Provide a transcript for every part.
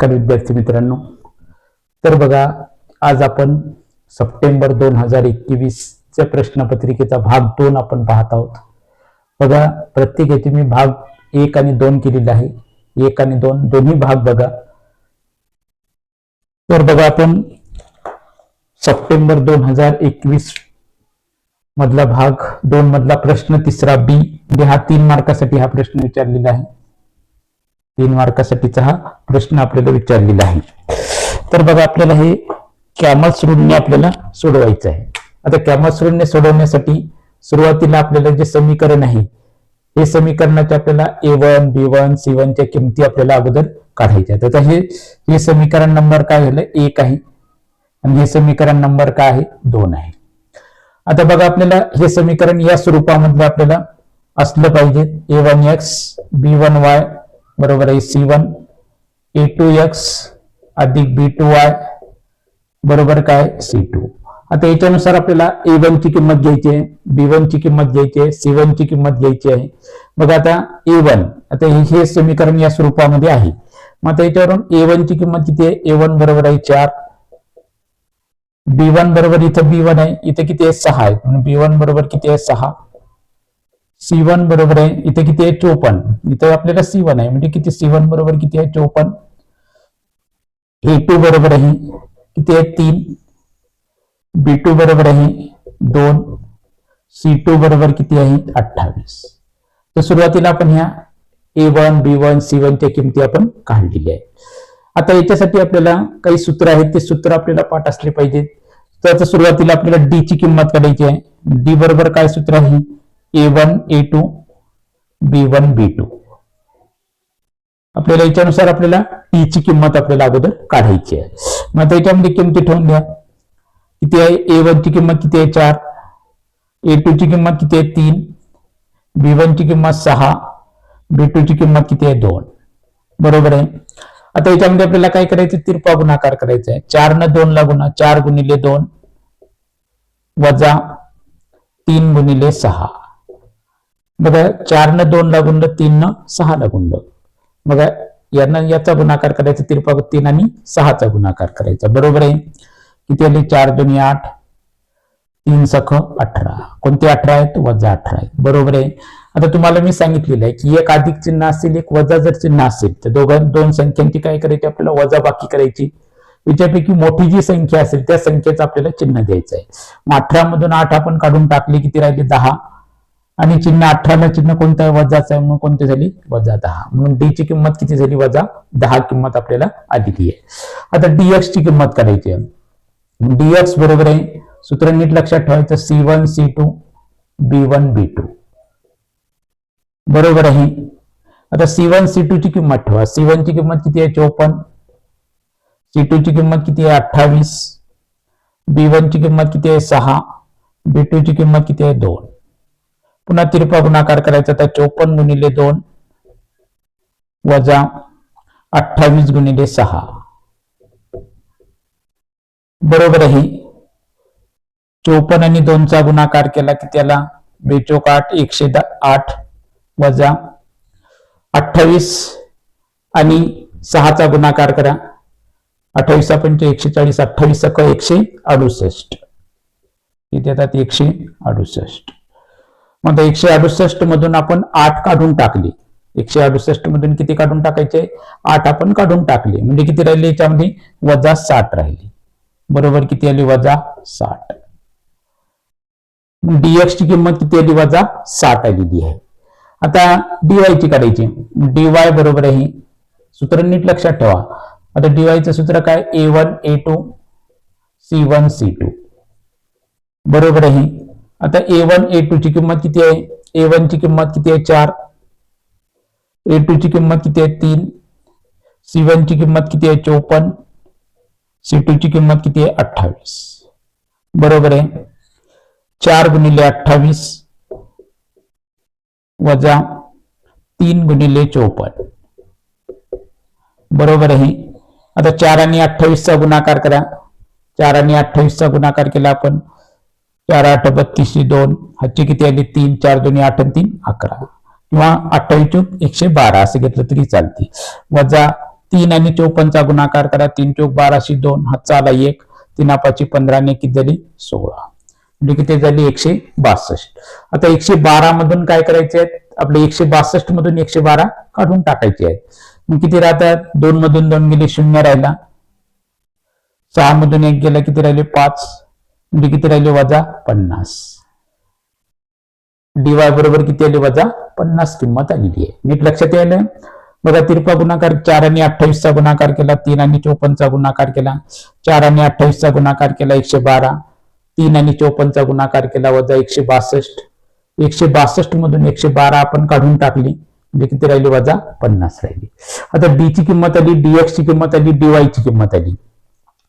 नमस्कार विद्यार्थी मित्रांनो. तर बघा आज आपण सप्टेंबर दोन हजार एकवीसच्या प्रश्नपत्रिकेचा भाग दोन आपण पाहत आहोत. बघा प्रत्येक येथे मी भाग एक आणि दोन केलेला आहे. एक आणि दोन दोन्ही भाग बघा. तर बघा आपण सप्टेंबर दोन हजार एकवीस मधला भाग दोन मधला प्रश्न तिसरा बी. म्हणजे हा तीन मार्कासाठी हा प्रश्न विचारलेला आहे. तीन मार्कासाठीचा हा प्रश्न आपल्याला विचारलेला आहे. तर बघा आपल्याला हे कॅमल्स रूलने आपल्याला सोडवायचं आहे. आता कॅमल्स रूलने सोडवण्यासाठी सुरुवातीला आपल्याला जे समीकरण आहे हे समीकरणाचे आपल्याला A one B one C वनच्या किमती आपल्याला अगोदर काढायच्या आहेत. आता हे हे समीकरण नंबर काय झालं? एक आहे. आणि हे समीकरण नंबर काय आहे? दोन आहे. आता बघा आपल्याला हे समीकरण या स्वरूपामधलं आपल्याला असलं पाहिजे. A one X B one Y बरोबर आहे. C one A two X अधिक बी टू वाय बरोबर काय? सी टू आता याच्यानुसार आपल्याला ए वन ची किंमत घ्यायची आहे. बी वन ची किंमत घ्यायची आहे. सी वन ची किंमत घ्यायची आहे. बघा आता ए वन आता हे हे समीकरण या स्वरूपामध्ये आहे. मग आता याच्यावरून ए वन ची किंमत किती आहे? ए वन बरोबर आहे चार. बी वन बरोबर इथं बी वन आहे. इथं किती आहे? सहा आहे. म्हणून बी वन बरोबर किती आहे? सहा. सी वन बरोबर आहे इथे किती आहे? चोपन्न. इथे आपल्याला सी वन आहे. म्हणजे किती? सी वन बरोबर किती आहे? चोपन्न. ए टू बरोबर आहे. किती आहे? तीन. बी टू बरोबर आहे. दोन. सी टू बरोबर किती आहे? अठ्ठावीस. तर सुरुवातीला आपण ह्या A one B one C वनच्या किमती आपण काढलेल्या आहे आता याच्यासाठी आपल्याला काही सूत्र आहेत. ते सूत्र आपल्याला पाठ असले पाहिजेत. तर सुरुवातीला आपल्याला डी ची किंमत काढायची आहे. डी बरोबर काय सूत्र आहे? A one A two B one B two आपल्याला याच्यानुसार आपल्याला टी ची किंमत आपल्याला अगोदर काढायची आहे. मग त्याच्यामध्ये किमती ठेवून द्या. किती आहे? ए वन ची किंमत किती आहे? चार. ए टू ची किंमत किती आहे? तीन. बी वन ची किंमत सहा. बी टू ची किंमत किती आहे? दोन. बरोबर आहे? आता याच्यामध्ये आपल्याला काय करायचं? तिरपा गुणाकार करायचा आहे. चार न दोन ला गुणा चार गुणिले दोन. वजा तीन गुणिले सहा. बघा चार न दोन लागून तीन न सहा लागून बघा यांना याचा गुणाकार करायचा तिरपा तीन आणि सहाचा गुणाकार करायचा. बरोबर आहे? किती आले? चार दोन्ही आठ. तीन सख अठरा. कोणते अठरा आहेत? वजा अठरा आहेत. बरोबर आहे? आता तुम्हाला मी सांगितलेलं आहे की एक अधिक चिन्ह असेल एक वजा जर चिन्ह असेल तर दोघां दोन संख्यांची काय करायची? आपल्याला वजा बाकी करायची. याच्यापैकी मोठी जी संख्या असेल त्या संख्येचं आपल्याला चिन्ह द्यायचं आहे. मग अठरा मधून आठ आपण काढून टाकले किती राहिले? दहा. आणि चिन्ह अठराला चिन्ह कोणतं? वजाचं आहे म्हणून कोणती झाली? वजा दहा. म्हणून डी ची किंमत किती झाली? वजा दहा किंमत आपल्याला आलेली आहे. आता डीएक्स ची किंमत करायची आहे. डीएक्स बरोबर आहे. सूत्र नीट लक्षात ठेवायचं. C one C two B one B two बरोबर आहे. आता सी वन सी टू ची किंमत ठेवा. सी वन ची किंमत किती आहे? चोपन्न. सी टू ची किंमत किती आहे? अठ्ठावीस. बी वन ची किंमत किती आहे? सहा. बी टू ची किंमत किती आहे? दोन. पुन्हा तिरपा गुणाकार करायचा तर चोपन्न गुणिले दोन वजा अठ्ठावीस गुणिले सहा. बरोबर आहे चोपन्न आणि दोनचा गुणाकार केला की त्याला बेचोक आठ एकशे आठ वजा अठ्ठावीस आणि सहाचा गुणाकार करा. अठ्ठावीस पंच एकशे चाळीस अठ्ठावीस सक एकशे अडुसष्ट. इथे येतात एकशे अडुसष्ट. मग एकशे अडुसष्ट मधून आपण आठ काढून टाकली. एकशे अडुसष्ट मधून किती काढून टाकायचे? आठ आपण काढून टाकले. म्हणजे किती राहिले? याच्यामध्ये वजा साठ राहिली. बरोबर किती आली? वजा साठ. डीएक्स ची किंमत किती आली? वजा साठ आलेली आहे. आता डीवाय ची काढायची. डीवाय बरोबर आहे. सूत्र नीट लक्षात ठेवा. आता डीवायचं सूत्र काय? A one A two C one C two बरोबर आहे. आता ए वन ए टू ची किंमत किती आहे? ए वन ची किंमत किती आहे? चार. ए टू ची किंमत किती आहे? तीन. सी वन ची किंमत किती आहे? चौपन्न. सी टू ची किंमत किती आहे? अठ्ठावीस. बरोबर आहे? चार गुणिले अठ्ठावीस वजा तीन गुणिले चोपन्न. बरोबर आहे? आता चार आणि अठ्ठावीसचा गुणाकार करा. चार आणि अठ्ठावीसचा गुणाकार केला आपण. चार आठ बत्तीस दोन. हातचे किती आले? तीन चार दोन्ही आठ आणि तीन अकरा. किंवा अठ्ठावीस चौक एकशे बारा असं घेतलं तरी चालते. वजा तीन आणि चौपन्नचा गुणाकार करा. तीन चौक बाराशे दोन. हातचा आला एक. तीन पाची पंधरा ने किती झाली? सोळा. म्हणजे किती झाली? एकशे बासष्ट. आता एकशे बारा मधून काय करायचे आहेत? आपले एकशे बासष्ट मधून एकशे बारा काढून टाकायचे आहेत. मग किती राहतात? दोन मधून दोन गेले शून्य राहिला. सहा मधून एक गेला किती राहिले? पाच. डी किती राहिले? वजा पन्नास. डीवाय बरोबर किती आली? वजा पन्नास किंमत आलेली आहे. नीट लक्षात यायला? बघा तिरपा गुणाकार चार आणि अठ्ठावीसचा गुणाकार केला. तीन आणि चौपन्नचा गुणाकार केला. चार आणि अठ्ठावीसचा गुणाकार केला एकशे बारा. तीन आणि चौपन्नचा गुणाकार केला वजा एकशे बासष्ट. एकशे बासष्ट मधून एकशे बारा आपण काढून टाकली. म्हणजे किती राहिली? वजा पन्नास राहिली. आता डी ची किंमत आली डीएक्स ची किंमत आली डी ची किंमत आली.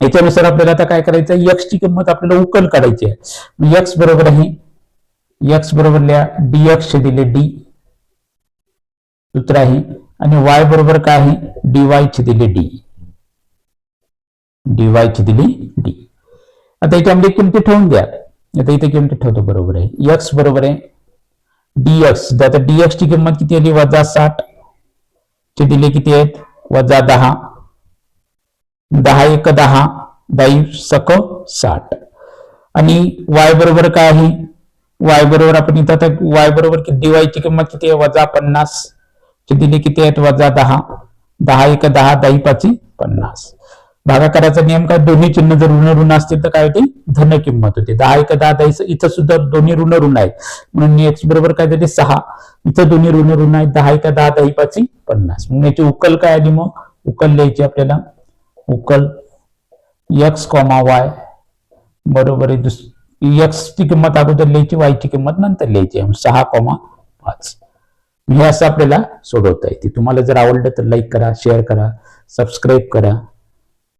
याच्यानुसार आपल्याला आता काय करायचं एक्स ची किंमत आपल्याला उकल काढायची आहे. एक्स बरोबर आहे. एक्स बरोबर लिहा. डीएक्स चे दिले डी सूत्र आहे. आणि वाय बरोबर काय आहे? डी चे दिले डी डी ची दिली डी आता याच्यामध्ये किमती ठेवून द्या. आता इथे किमती ठेवतो. बरोबर आहे. एक्स बरोबर आहे. डीएक्स आता डीएक्स ची किंमत किती आली? वजा साठ. चे दिले किती आहेत? वजा दहा. दहा एक दहा दाई सक साठ. आणि वाय बरोबर काय आहे? वाय बरोबर आपण इथं वाय बरोबर किती वायची किंमत किती आहे? वजा पन्नास. किती किती आहेत? वजा दहा. दहा एक दहा दाई पाची पन्नास. भागाकाराचा नियम काय? दोन्ही चिन्ह जर ऋण ऋण असतील तर काय होते? धन किंमत होते. दहा एक दहा दहा इथं सुद्धा दोन्ही ऋण ऋण आहेत. म्हणून एक्स बरोबर काय झाले सहा. इथं दोन्ही ऋण ऋण आहेत. दहा एक दहा दही पाची पन्नास. मग याची उकल काय आली मग? उकल लिहायची आपल्याला. उकल. एक्स कॉमा वाय बरोबर आहे दुस एक्स ची किंमत अगोदर लिहायची वाय ची किंमत नंतर लिहायची. आहे. सहा कॉमा पाच. हे असं आपल्याला सोडवता येते. तुम्हाला जर आवडलं तर लाईक करा शेअर करा सबस्क्राईब करा.